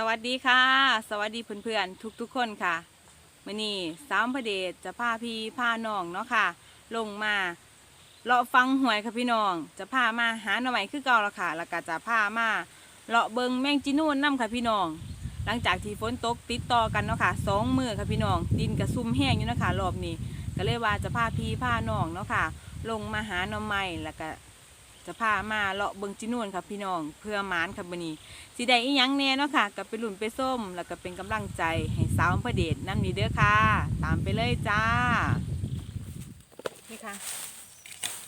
สวัสดีค่ะ สวัสดีเพื่อนๆทุกๆคนค่ะมื่อนี้สามพระเดชจะพาพี่พาน้องเนาะค่ะ ลงมาเลาะฟังหวยค่ะพี่น้อง จะพามาหาหน่อไม้คือเก่าแล้วค่ะแล้วก็จะพามาเลาะเบิงแมงจีนูนน้ำค่ะพี่น้อง หลังจากที่ฝนตกติดต่อกันเนาะค่ะสองมือค่ะพี่น้อง ดินกระซุ่มแห้งอยู่เนาะคะรอบนี้ ก็เลยว่าจะพาพี่พาน้องเนาะค่ะ ลงมาหาหน่อไม้แล้วก็ จะพามาเลาะเบิงจีนูนค่ะพี่น้องเพื่อหมานค่ะบันนี้สิได้อีหยังแน่เนาะค่ะก็ไปลุ่นไปส้ม แล้วก็เป็นกำลังใจให้สาวอำเภอเดชนั่นนี่เด้อค่ะ ตามไปเลยจ้า นี่ค่ะ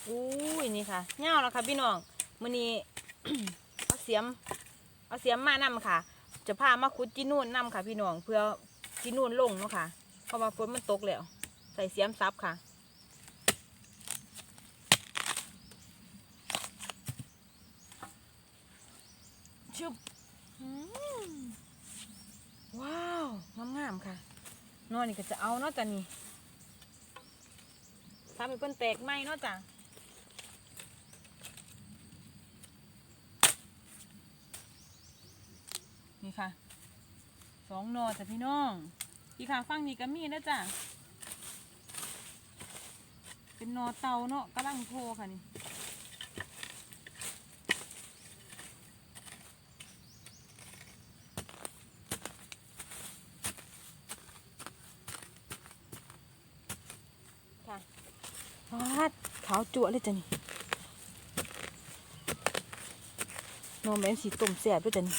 อุ้ยนี่ค่ะเงาแล้วค่ะพี่น้องมื้อนี้เอาเสียม เอาเสียมมานำค่ะ จะพามาขุดจีนูนนํค่ะ พี่น้องเพื่อจีนูนลงเนาะค่ะเพราะว่าฝนมันตกแล้ว ใส่เสียมซับค่ะ ชุบว้าวงามๆค่ะนอนนี่ก็จะเอาเนาะจ้ะนี่ทำให้เพิ่นแตกไหมเนาะจ้ะนี่ค่ะสองนอจ้ะพี่น้องพี่ค่ะฟังนี่ก็มีนะจ้ะเป็นนอเตาเนาะกำลังโทค่ะนี่ ฟาดขาวจั่วเลยจ้ะนี่นมแมนสีตุ่มแสบด้วยจ้ะนี่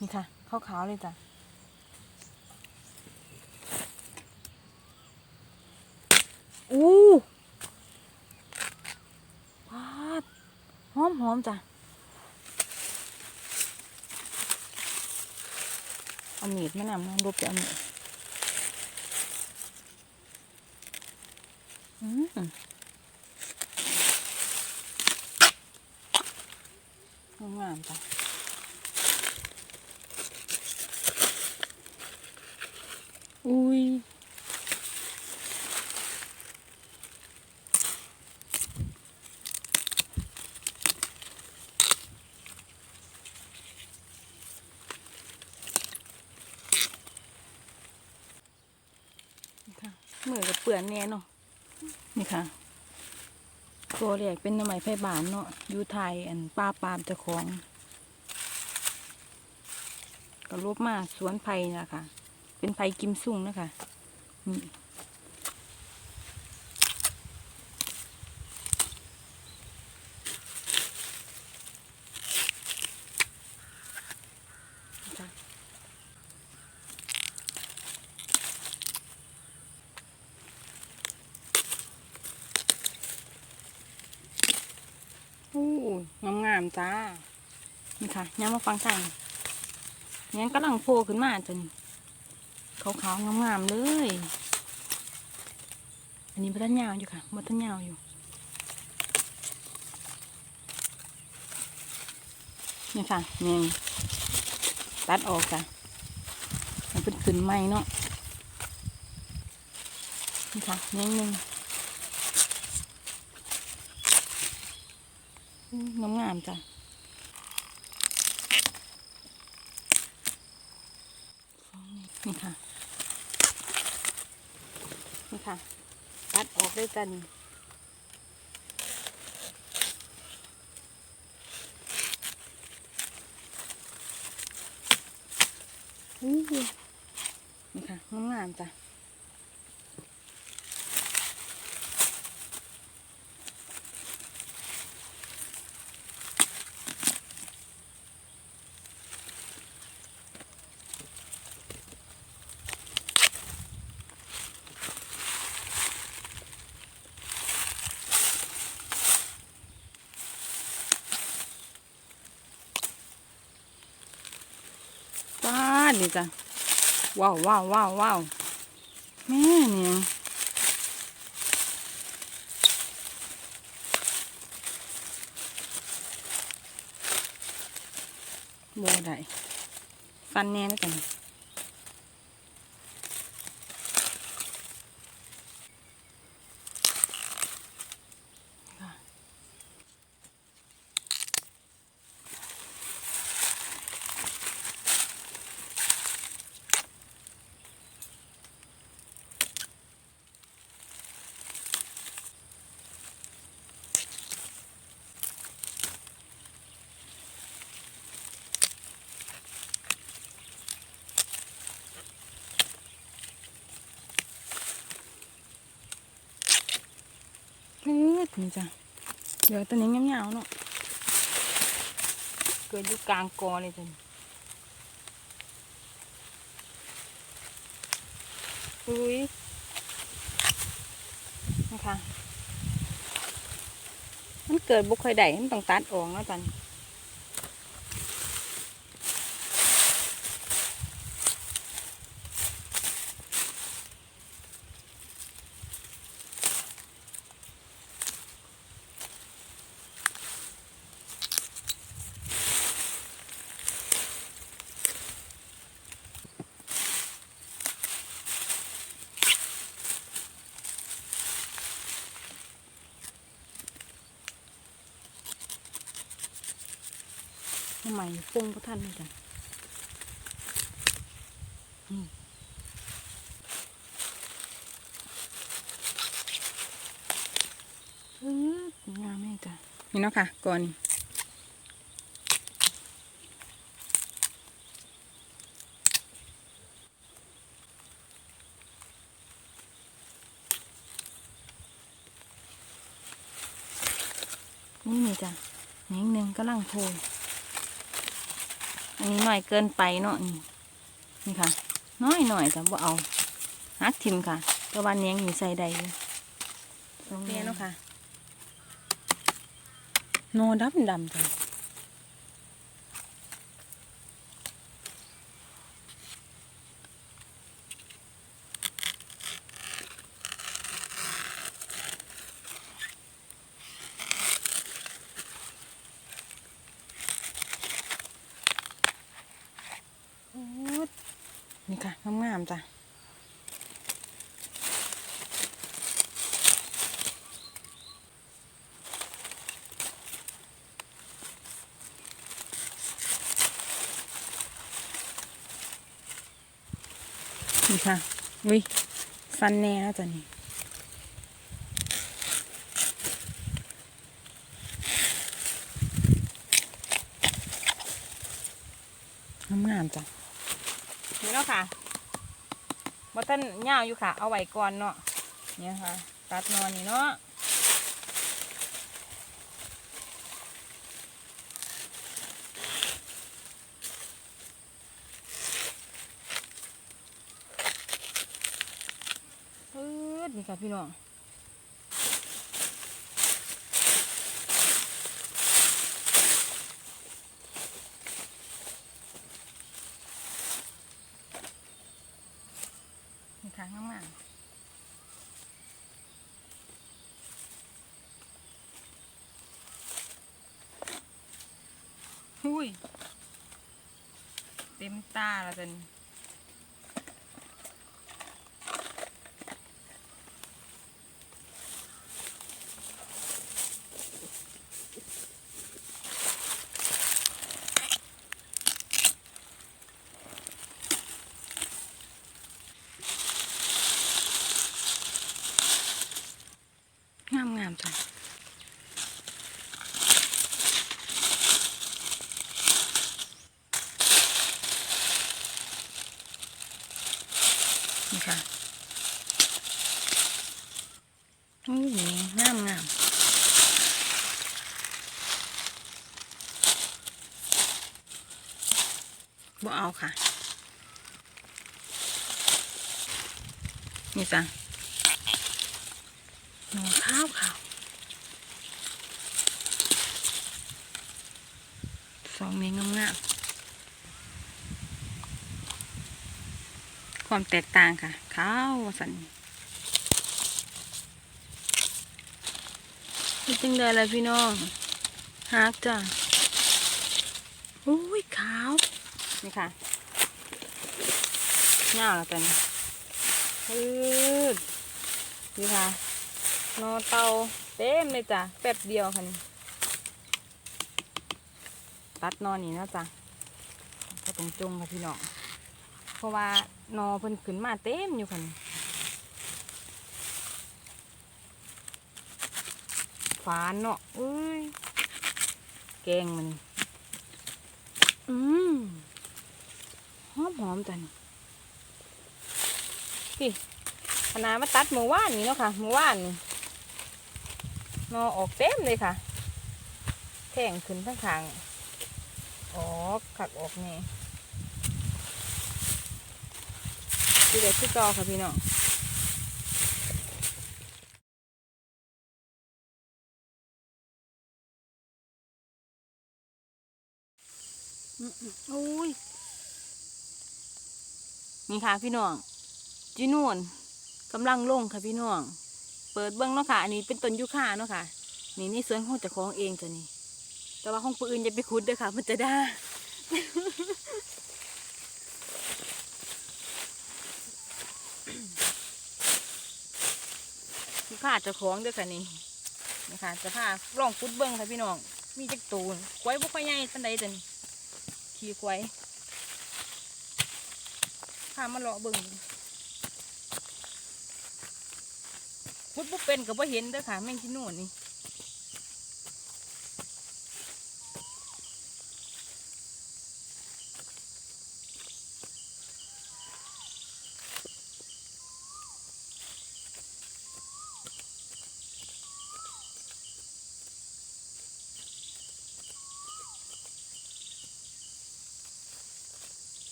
นี่ค่ะขาวขาวๆเลยจ้ะอู้ฟาดหอมหอมๆจ้ะ เอาหมีดมานำน้องรูปจะเอาหมีดงามจ้ะอุ้ยนี่ค่ะมือกับเปื่อนแน่เนาะนี่ค่ะตัวแรกเป็นหน้ำไม้ไผ่บานเนาะอยู่ไทยอันป้าปามเจ้าของก็รบมาสวนไผ่นะคะเป็นไผ่กิมซุ่งนะคะนี่ค่ะอู้งามงามๆ จ้า นี่ค่ะย้ำมาฟังทางยังกำลังโผล่ขึ้นมาจนขาวๆงามๆเลย อันนี้บัตนยาวอยู่ค่ะบัตนยาวอยู่นี่ค่ะแมงตัดออกจ้ะมันเป็นขึ้นไหมเนาะนี่ค่ะแมงหนึ่งงามๆจ้ะ นี่ค่ะ นี่ค่ะ ตัดออกด้วยกันอู้หูนี่ค่ะงามๆจ้ะ ว้านนี่จ้ะว้าวว้าวว้าวว้าวแม่เนี่ยบ่ได้ฟันแน่แล้วกั นเฮ้จ้ะเดี๋ยวตัวนี้เงี้ยวๆเนาะเกิดอยู่กลางกอเลยจ้ะอุ้ยนะคะมันเกิดบุกเคยได้มันต้องตัดออกแล้วจันทำไมปรุงก็ทันเลยจ้ะนี่เอองามแม่จ้ะนี่เนาะค่ะก่อนนี่นี่จ้ะแหนงหนึ่งก็ลังโพย อันนี้น้อยเกินไปเนาะนี่นี่ค่ะ น้อยหน่อยแต่บ่เอาฮักทิมค่ะตัวันเนี้ยงอยู่ใส่ใดอยู่ตรงนี้เนาะค่ะโนดำดำจ้ะโอ้ยนี่ค่ะงามจ้ะนี่ค่ะวิฟันแน่แล้วจ้ะนี่งามๆจ้ะนี่เนาะค่ะ บอตันย่าวอยู่ค่ะ เอาไว้ก่อนเนาะเนี่ยค่ะ ตัดนอนนี่เนาะนี่ค่ะพี่น้อง นี่ค่ะงามๆหุ ย เต็มตาแล้วจัน นี่งามงามบ่เอาค่ะ นี่จ้ะหนูข้าวขาวสองเมงงามๆ ความแตกต่างค่ะข้าวสันเป็นจังไดล่ะพี่น้องฮักจ้ะอุ้ยขาว นี่ค่ะเงาแล้วกันพืดนี่ค่ะ นอเตาเต็มเลยจ้ะแป๊บเดียวค่ะนี่ตัดนอนนี่นะจ้ะก็ตรงจงค่ะพี่น้อง เพราะว่านอเพิ่นขึ้นมาเต็มอยู่ค่ะนี่ฝานเนาะอุ้ย แกงมัน อืมหอมหอมๆจันพี่ขนาดมาตัดเมื่อวานนี้เนาะค่ะเมื่อวานนี่นอออกเต็มเลยค่ะ แท่งขึ้นทั้งทางออกขักออกแน่ ดีเด็ดที่กอค่ะพี่น้องอืมๆโอ้ยนี่ค่ะพี่น้องจีนวนกำลังลงค่ะพี่น้อง เปิดเบิ้งเนาะค่ะ อันนี้เป็นต้นยูคาเนาะค่ะ นี่ในสวนของเจ้าของเองจ้ะนี่ แต่ว่าห้องปืนอย่าไปขุดเด้อค่ะ มันจะได้ ผ้าเจ้าของเด้อค่ะนี่นี่ค่ะจะพาลองฟุดเบิ้งค่ะพี่น้อง มีจักตูนกล้วยบุกไปใหญ่ตันใดจันี่ขี่กล้วยพามาเลาะเบิ้งฟุดบุเป็นกับว่าเห็นเด้อค่ะแม่งที่นู่นนี่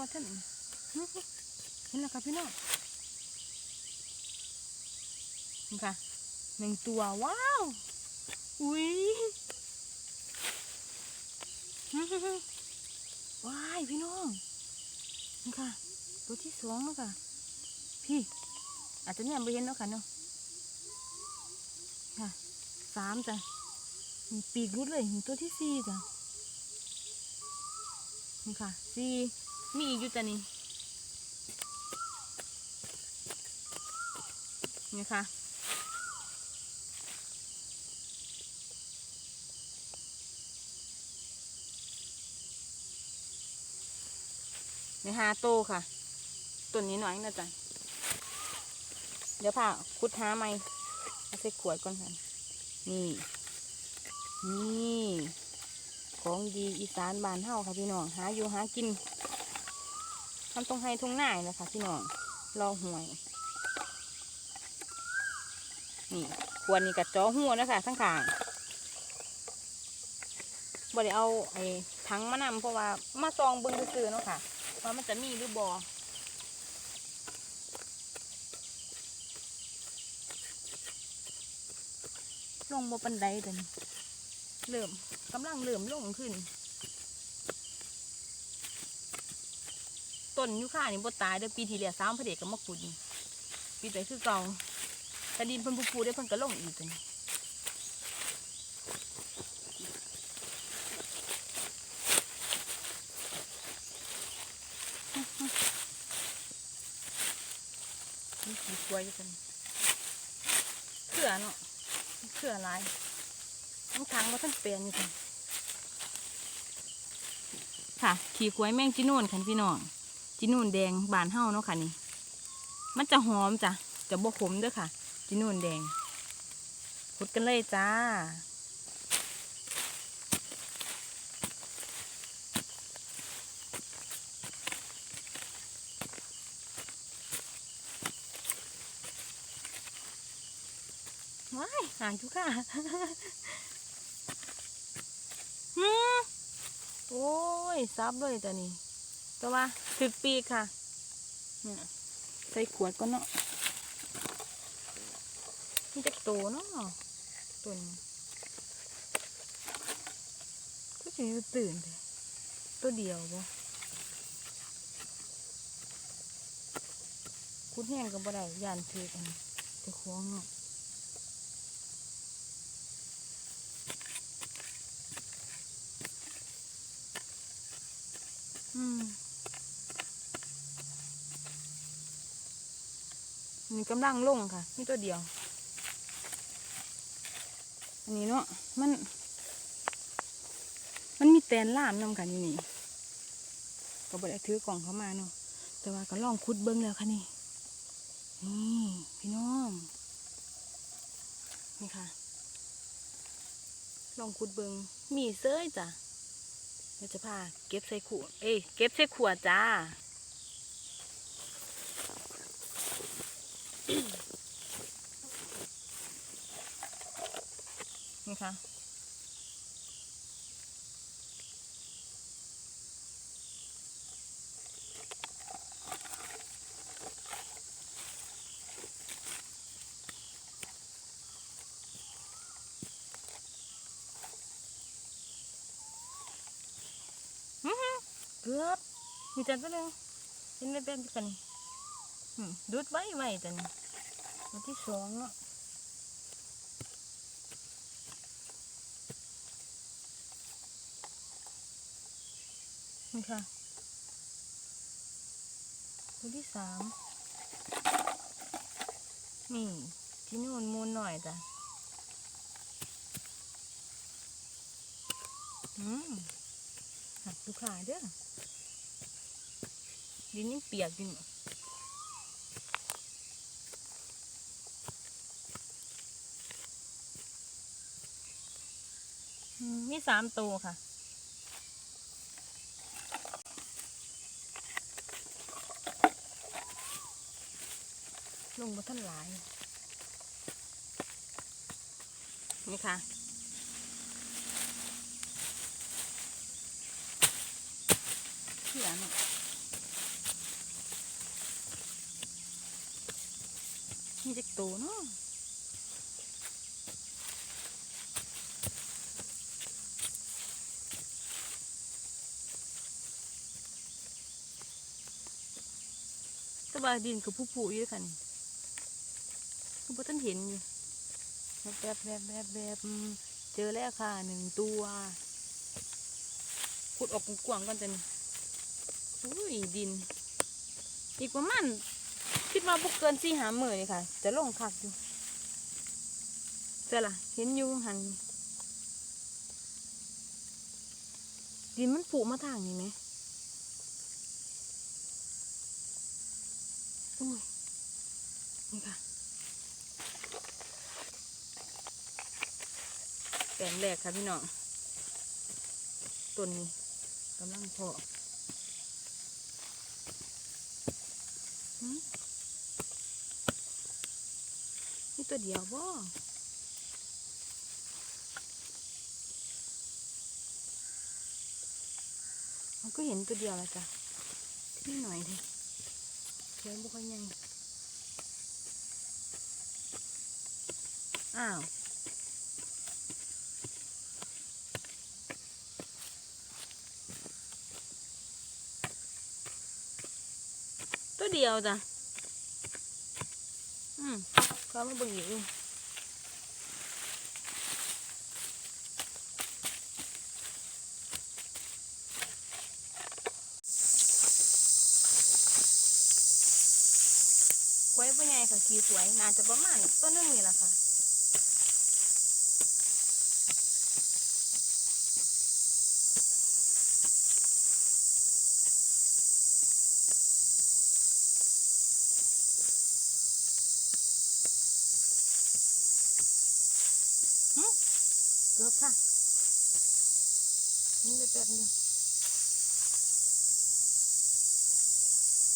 บ่ท่านเห็นแล้วค่ะพี่น้องนี่ค่ะหนึ่งตัวว้าว อุ้ยว้ายพี่น้องนี่ค่ะ ตัวที่สองแล้วค่ะ พี่ อาจจะเนี่ยไม่เห็นแล้วค่ะเนาะค่ะสามจ้ะปีกรุดเลยตัวที่สี่จ้ะนี่ค่ะสี่ มีอีกอยู่จ้ะนี่นี่ค่ะในหาโตค่ะต้นนี้หน่อยนะจ๊ะเดี๋ยวผ่าคุดหาไมเอาใส่ขวดก่อนค่ะ นี่ นี่ ของดีอีสานบานเฮาค่ะพี่น้อง หาอยู่หากิน ทำตรงไฮทงหน้าเลยค่ะพี่น้องรอหวย นี่ควรนี่กับจอหัวนะคะทั้งขางบ่ได้เอาไอ้ถังมานำเพราะว่ามาซองเบิ่งซื่อๆเนาะค่ะว่ามันจะมีหรือบอลงบ่ปันไดเดินเริ่มกำลังเริ่มลงขึ้น ต้นยูคานี่บ่ตายเด้อปีที่แล้วสามพระเดชก็มาขุดนี่ปีแต่คือเก่าถ้าดินเพิ่นปูๆได้เพิ่นก็ลงอีกกันนี่ขีกล้วยกันเขื่อเนาะเขื่อหลายทั้งทางว่าท่านเปลี่ยนอยู่กันค่ะ ขี่กล้วยแมงจีนูนคันพี่น้อง จีนูนแดงบานเฮาเนาะค่ะนี่ มันจะหอมจ้ะ จะบกขมด้วยค่ะจีนูนแดงขุดกันเลยจ้าว้ายหางจุค่ะหืมโอ้ยซับเลยจ้ะนี่ ตัวว่าถึกปีค่ะใส่ขวดก็เนาะนี่จะโตเนาะตัวนี้ก็จะยู่ตื่นเลยตัวเดียวบ่คุดแห้งกับบ่ได้ยานถือกันจะคว้างเนาะอืม นี่กำลังลงค่ะนี่ตัวเดียว อันนี้เนาะมัน มันมีแตนล่ามนำกันอยู่นี่ก็บได้ถือกล่องเข้ามาเนาะแต่ว่าก็ลองคุดเบิ้งแล้วค่ะนี่นี่พี่น้องนี่ค่ะ ลองคุดเบิงมีเซ้ยจ้ะเดี๋ยวจะพาเก็บใส่ขวด เอ้ยเก็บใส่ขวดจ้า นี่ค่ะเกือบมีจันตัวหนึ่งเห็นไม่เป็นกันดูดไว้ไว้จันวันที่สองเนาะ นี่ค่ะ ตัวที่สามนี่ที่นู่นมูลหน่อยจ้ะอืมหักดูขาเด้อดินยังเปียกอยู่นี่อืมมีสามตัวค่ะ ลงมาท่านหลาย นี่ค่ะ เขียนมีจักตัวเนาะแตบาดินกับผู้ผู้อยู่ด้วยกัน คือพ่ท่านเห็นอยู่แบบแบบแบบแบบเจอแล้วค่ะหนึ่งตัวขุดออกกว้างก่อนจันอุ้ยดิน อีกประมาณคิดว่าพวกเกินสี่หาหมื่นเลยค่ะ จะลงคักอยู่เจ้าล่ะเห็นอยู่หันดินมันผุมาทางนี้ไหมอุ้ยนี่ค่ะ แปลงแรกค่ะพี่น้องต้นนี้กำลังพาะหืมนี่ตัวเดียวบ่มันก็เห็นตัวเดียวแล้วจ้ะที่หน่อยดิเขียนบุคคลยังอ้าว เดียวจ้ะอืมก็มาเบิ่งอยู่ไว้เป็นไงค่ะขีสวยน่าจะประมาณต้นนึงนี่แหละค่ะ เกือบค่ะ นี่เลย แป๊บเดียว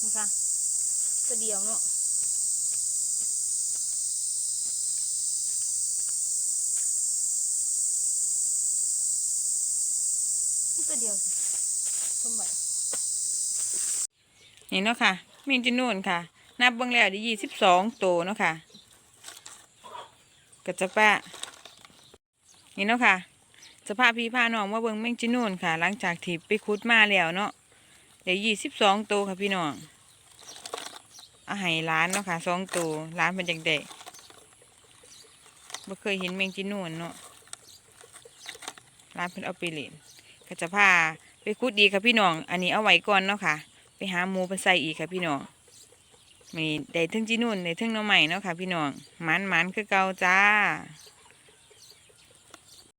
นี่ค่ะตัวเดียวเนาะนี่ตัวเดียวจ้ะต้มใบนี่เนาะค่ะ มีจินูนค่ะ นับเบิ่งแล้วได้ยี่สิบสองตัวเนาะค่ะกระจะปะนี่เนาะค่ะ สภาพพี่พาน้องมาเบิงแมงจีนูนค่ะ หลังจากที่ไปคุดมาแล้วเนาะเดี๋ยวยี่สิบสองตัวค่ะพี่น้องอาให้ร้านเนาะค่ะสองตัวร้านเป็นจังเด็กบ่เคยเห็นแมงจีนูนเนาะร้านเพิ่นเอาไปเล่นก็จะพาไปคุดดีค่ะพี่น้อง อันนี้เอาไว้ก่อนเนาะค่ะ ไปหาหมูไปใส่อีกค่ะพี่น้องมีได้เทึงจีนุ่นได้เทึงน้องใหม่เนาะค่ะพี่น้องมันมันคือเก่าจ้า